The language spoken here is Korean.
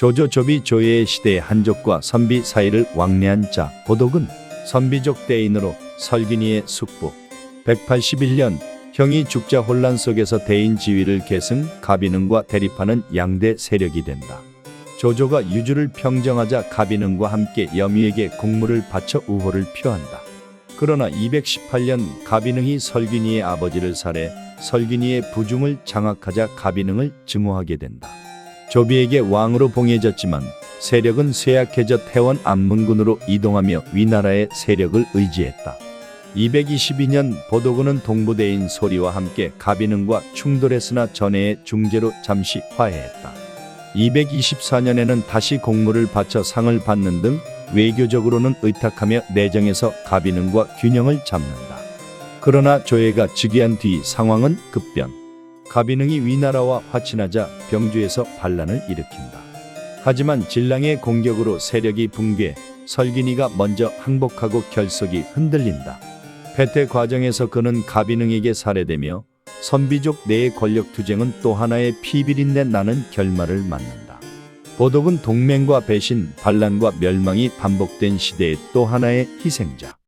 조조조비 조예의 시대의 한족과 선비 사이를 왕래한 자 보독은 선비족 대인으로 설균이의 숙부 181년 형이 죽자 혼란 속에서 대인 지위를 계승 가비능과 대립하는 양대 세력이 된다. 조조가 유주를 평정하자 가비능과 함께 여미에게 공물을 바쳐 우호를 표한다. 그러나 218년 가비능이 설균이의 아버지를 살해 설균이의 부중을 장악하자 가비능을 증오하게 된다. 조비에게 왕으로 봉해졌지만 세력은 쇠약해져 태원 안문군으로 이동하며 위나라의 세력을 의지했다. 222년 보도군은 동부대인 소리와 함께 가비능과 충돌했으나 전해의 중재로 잠시 화해했다. 224년에는 다시 공물을 바쳐 상을 받는 등 외교적으로는 의탁하며 내정에서 가비능과 균형을 잡는다. 그러나 조예가 즉위한 뒤 상황은 급변. 가비능이 위나라와 화친하자 병주에서 반란을 일으킨다. 하지만 진랑의 공격으로 세력이 붕괴, 설gin이가 먼저 항복하고 결속이 흔들린다. 패퇴 과정에서 그는 가비능에게 살해되며 선비족 내의 권력 투쟁은 또 하나의 피비린내 나는 결말을 맞는다. 보독은 동맹과 배신, 반란과 멸망이 반복된 시대의 또 하나의 희생자.